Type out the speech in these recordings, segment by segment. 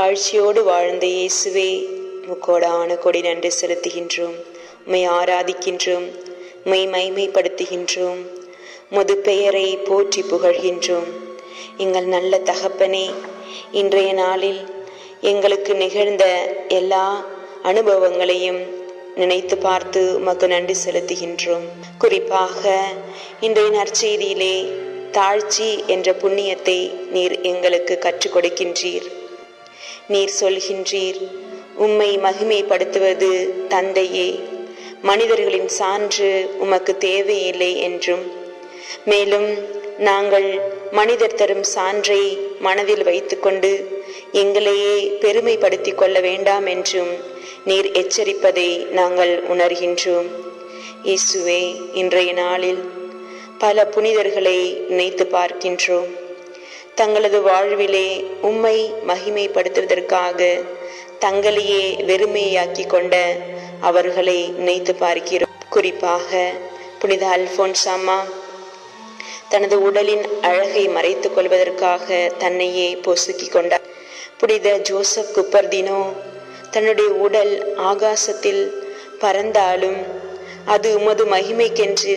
தாழ்ச்சியோடு வாழ்ந்த இயேசுவே முக்கோடான கொடி நன்றி செலுத்துகின்றோம். உம்மை ஆராதிக்கின்றோம். உம்மை மைமைப்படுத்துகின்றோம் முது பெயரை போற்றி புகழ்கின்றோம். எங்கள் நல்ல தகப்பனே இன்றைய நாளில் எங்களுக்கு நிகழ்ந்த எல்லா அனுபவங்களையும் நினைத்து பார்த்து உமக்கு நன்றி செலுத்துகின்றோம். குறிப்பாக இன்றைய நற்செய்தியிலே தாழ்ச்சி என்ற புண்ணியத்தை நீர் எங்களுக்கு கற்றுக் கொடுக்கின்றீர். நீர் சொல்கின்றீர் உம்மை மகிமைப்படுத்துவது தந்தையே. மனிதர்களின் சான்று உமக்கு தேவையில்லை என்றும். மேலும் நாங்கள் மனிதர் தரும் சான்றை மனதில் வைத்துக்கொண்டு எங்களையே பெருமைப்படுத்திக் கொள்ள வேண்டாம் என்றும் நீர் எச்சரிப்பதை நாங்கள் உணர்கின்றோம். இயேசுவே இன்றைய நாளில் பல புனிதர்களை நினைத்து பார்க்கின்றோம். தங்களது வாழ்விலே உம்மை மகிமைப்படுத்துவதற்காக தங்களையே வெறுமையாக்கி கொண்ட அவர்களை நினைத்து பார்க்கிறோம். குறிப்பாக புனித அல்போன்சாமா தனது உடலின் அழகை மறைத்துக் கொள்வதற்காக தன்னையே பொசுக்கி கொண்டார். புனித ஜோசப் குப்பர்தினோ தன்னுடைய உடல் ஆகாசத்தில் பறந்தாலும் அது உமது மகிமைக்கென்று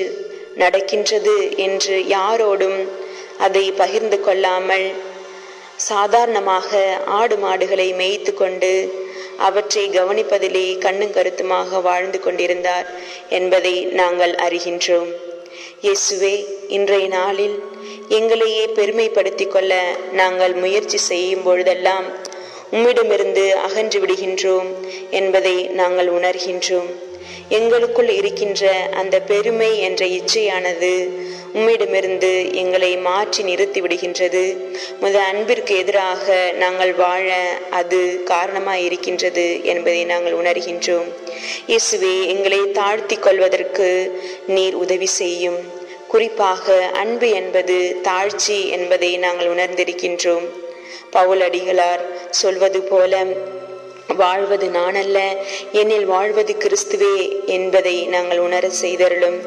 நடக்கின்றது என்று யாரோடும் அதை பகிர்ந்து கொள்ளாமல் சாதாரணமாக ஆடு மாடுகளை மேய்த்து கொண்டு அவற்றை கவனிப்பதிலே கண்ணும் கருத்துமாக வாழ்ந்து கொண்டிருந்தார் என்பதை நாங்கள் அறிகின்றோம். இயேசுவே இன்றைய நாளில் எங்களையே பெருமைப்படுத்தி கொள்ள நாங்கள் முயற்சி செய்யும் பொழுதெல்லாம் உம்மிடமிருந்து அகன்று விடுகின்றோம் என்பதை நாங்கள் உணர்கின்றோம். எங்களுக்குள் இருக்கின்ற அந்த பெருமை என்ற இச்சையானது உம்மிடமிருந்து எங்களை மாற்றி நிறுத்தி விடுகின்றது முத அன்பிற்கு எதிராக நாங்கள் வாழ அது காரணமாக இருக்கின்றது என்பதை நாங்கள் உணர்கின்றோம். இயேசுவே எங்களை தாழ்த்தி கொள்வதற்கு நீர் உதவி செய்யும். குறிப்பாக அன்பு என்பது தாழ்ச்சி என்பதை நாங்கள் உணர்ந்திருக்கின்றோம். பவுலடிகளார் சொல்வது போல வாழ்வது நானல்ல. என்னில் வாழ்வது கிறிஸ்துவே என்பதை நாங்கள் உணர செய்தருளும்.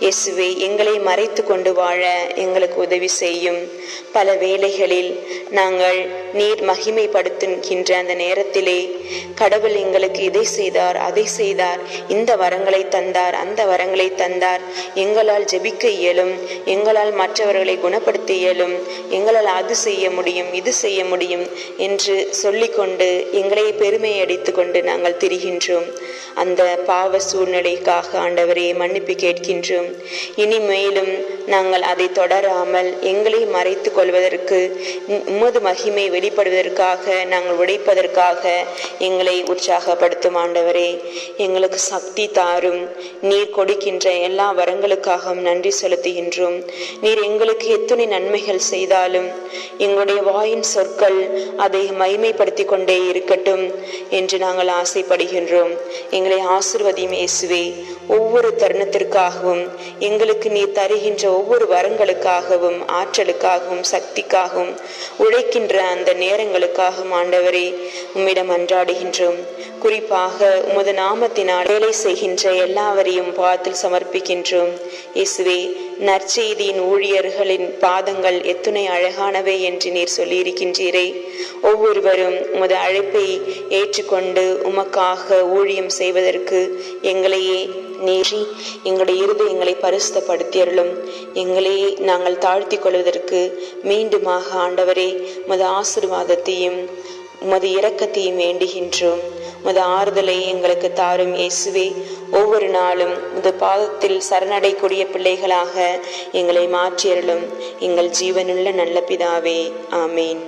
இயேசுவே எங்களை மறைத்து கொண்டு வாழ எங்களுக்கு உதவி செய்யும். பல வேளைகளில் நாங்கள் நீர் மகிமைப்படுத்துகின்ற அந்த நேரத்திலே கடவுள் எங்களுக்கு இதை செய்தார் அதை செய்தார். இந்த வரங்களை தந்தார் அந்த வரங்களை தந்தார். எங்களால் ஜெபிக்க இயலும் எங்களால் மற்றவர்களை குணப்படுத்த இயலும் எங்களால் அது செய்ய முடியும் இது செய்ய முடியும் என்று சொல்லிக்கொண்டு எங்களை பெருமை அடித்து கொண்டு நாங்கள் திரிகின்றோம். அந்த பாவ சூழ்நிலைக்காக ஆண்டவரே மன்னிப்பு கேட்கின்றோம். இனிமேலும் நாங்கள் அதை தொடராமல் எங்களை மறைத்து கொள்வதற்கு உமது மகிமை வெளிப்படுவதற்காக நாங்கள் உடைப்பதற்காக எங்களை உற்சாகப்படுத்தும் ஆண்டவரே. எங்களுக்கு சக்தி தாரும். நீர் கொடுக்கின்ற எல்லா வரங்களுக்காகவும் நன்றி செலுத்துகின்றோம். நீர் எங்களுக்கு எத்தனை நன்மைகள் செய்தாலும் எங்களுடைய வாயின் சொற்கள் அதை மகிமைப்படுத்தி கொண்டே இருக்கட்டும் என்று நாங்கள் ஆசைப்படுகின்றோம். எங்கள் எங்களை ஆசிர்வதியும் இயேசுவே. ஒவ்வொரு தருணத்திற்காகவும் எங்களுக்கு நீ தருகின்ற ஒவ்வொரு வரங்களுக்காகவும் ஆற்றலுக்காகவும் சக்திக்காகவும் உழைக்கின்ற அந்த நேரங்களுக்காகவும் ஆண்டவரே உம்மிடம் அன்றாடுகின்றோம். குறிப்பாக உமது நாமத்தினால் வேலை செய்கின்ற எல்லாவரையும் பாத்தில் சமர்ப்பிக்கின்றோம். இயேசுவே நற்செய்தியின் ஊழியர்களின் பாதங்கள் எத்துணை அழகானவை என்று நீர் சொல்லியிருக்கின்றீரே. ஒவ்வொருவரும் உமது அழைப்பை ஏற்றுக்கொண்டு உமக்காக ஊழியம் செய்வதற்கு எங்களையே நேற்றி எங்களுடைய இருதயங்களை பரிசுத்தப்படுத்தியருளும். எங்களையே நாங்கள் தாழ்த்தி கொள்வதற்கு மீண்டுமாக ஆண்டவரே மது ஆசிர்வாதத்தையும் உமது இரக்கத்தையும் வேண்டுகின்றோம். உமது ஆறுதலை எங்களுக்கு தாரும் இயேசுவே ஒவ்வொரு நாளும் உமது பாதத்தில் சரணடைக்கூடிய பிள்ளைகளாக எங்களை மாற்றியருளும். எங்கள் ஜீவனுள்ள நல்ல பிதாவே ஆமேன்.